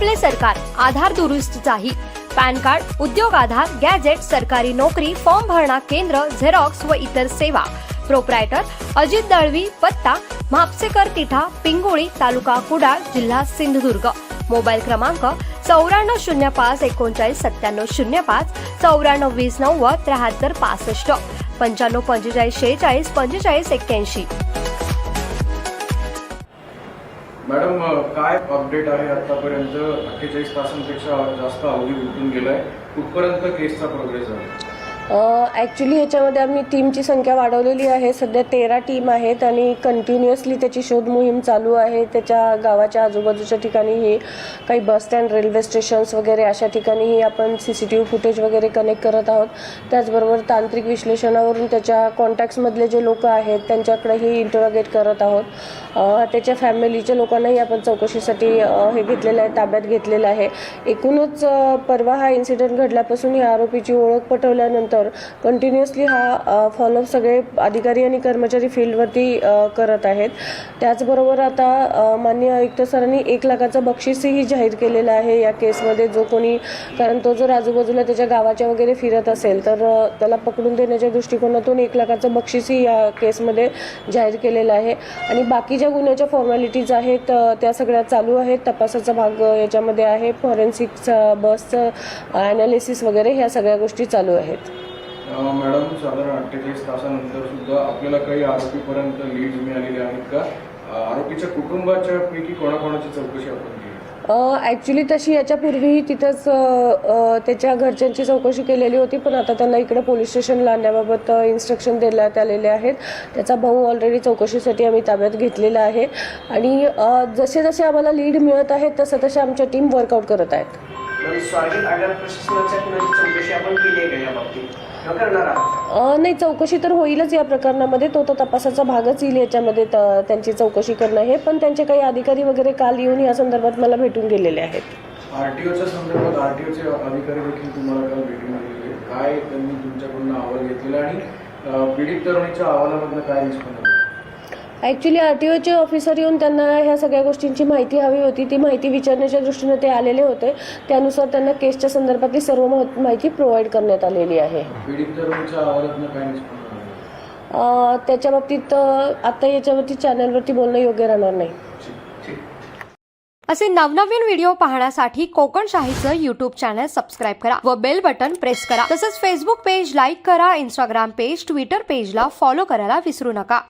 आपले सरकार आधार दुरुस्तीचाही. Pan card उद्योग आधार गॅजेट सरकारी नोकरी फॉर्म भरणा केंद्र झेरॉक्स व इतर सेवा. प्रोप्रायटर अजित दळवी पत्ता म्हापसेकर तिठा पिंगोळी तालुका कुडाळ जिल्हा सिंधुदुर्ग. मोबाईल क्रमांक चौऱ्याण्णव शून्य पाच एकोणचाळीस सत्त्याण्णव शून्य पाच चौऱ्याण्णव वीस नव्वद त्र्याहत्तर पासष्ट. पंच्याण्णव पंचेचाळीस शेहेचाळीस पंचेचाळीस एक्क्याऐंशी. मॅडम काय अपडेट आहे आतापर्यंत? अठ्ठेचाळीस तासांपेक्षा जास्त अवधी उलटून गेलाय. कुठपर्यंत केसचा प्रोग्रेस आहे ॲक्च्युली ह्याच्यामध्ये आम्ही टीमची संख्या वाढवलेली आहे. सध्या तेरा टीम आहेत आणि कंटिन्युअसली त्याची शोध मोहीम चालू आहे. त्याच्या गावाच्या आजूबाजूच्या ठिकाणीही काही बस स्टँड रेल्वे स्टेशन्स वगैरे अशा ठिकाणीही आपण C C T V footage वगैरे कनेक्ट करत आहोत. त्याचबरोबर तांत्रिक विश्लेषणावरून त्याच्या कॉन्टॅक्ट्समधले जे लोक आहेत त्यांच्याकडेही इंटरोगेट करत आहोत. त्याच्या फॅमिलीच्या लोकांनाही आपण चौकशीसाठी हे घेतलेलं आहे ताब्यात घेतलेलं आहे. एकूणच परवा हा इन्सिडेंट घडल्यापासून या आरोपीची ओळख पटवल्यानंतर कंटिन्युअसली हा फॉलोअप सगळे अधिकारी आणि कर्मचारी फील्डवरती करत आहेत. त्याचबरोबर आता माननीय आयुक्त सरांनी एक लाखाचं बक्षीसही जाहीर केलेलं आहे या केसमध्ये. जो कोणी कारण तो जर आजूबाजूला त्याच्या गावाच्या वगैरे फिरत असेल तर त्याला पकडून देण्याच्या दृष्टिकोनातून एक लाखाचं बक्षीसही या केसमध्ये जाहीर केलेलं आहे. आणि बाकी ज्या गुन्ह्याच्या फॉर्मॅलिटीज आहेत त्या सगळ्या चालू आहेत. तपासाचा भाग याच्यामध्ये आहे. फॉरेन्सिकचं बसचं ॲनालिसिस वगैरे ह्या सगळ्या गोष्टी चालू आहेत. मॅडम साधारण अठ्ठेचाळीस तासानंतर सुद्धा आपल्याला काही आरोपीपर्यंत लीड मिळालेले आहेत का? आरोपीच्या कुटुंबाच्या पैकी कोणाकोणाची चौकशी आपण केली ॲक्च्युली तशी याच्यापूर्वीही तिथंच त्याच्या घरच्यांची चौकशी केलेली होती पण आता त्यांना इकडे पोलीस स्टेशनला आणण्याबाबत इन्स्ट्रक्शन देण्यात आलेले आहेत. त्याचा भाऊ ऑलरेडी चौकशीसाठी आम्ही ताब्यात घेतलेला आहे. आणि जसे जसे आम्हाला लीड मिळत आहेत तसं तसे आमच्या टीम वर्कआउट करत आहेत. नाही चौकशी तर होईलच या प्रकरणामध्ये. तो तर तपासाचा भागच येईल याच्यामध्ये त- त्यांची चौकशी करणं हे. पण त्यांचे काही अधिकारी वगैरे काल येऊन या संदर्भात मला भेटून गेलेले आहेत. आरटीओच्या संदर्भात आरटीओचे अधिकारी देखील तुम्हाला काल भेटून आलेले आहेत. काय त्यांनी तुमच्याकडून अहवाल घेतलेला आणि पीडित तरुणीच्या अहवालामधनं काय निष्पन्न ॲक्च्युली आर टी ओचे ऑफिसर येऊन त्यांना ह्या सगळ्या गोष्टींची माहिती हवी होती. ती माहिती विचारण्याच्या दृष्टीने ते आलेले होते. त्यानुसार त्यांना केसच्या संदर्भातली सर्व मह- माहिती प्रोव्हाइड करण्यात आलेली आहे. त्याच्या बाबतीत आता याच्यावरती चॅनलवरती बोलणं योग्य राहणार नाही. असे नवनवीन व्हिडिओ पाहण्यासाठी कोकण शाहीचं युट्यूब चॅनल सबस्क्राईब करा व बेल बटन प्रेस करा. तसंच फेसबुक पेज लाईक करा इंस्टाग्राम पेज ट्विटर पेजला फॉलो करायला विसरू नका.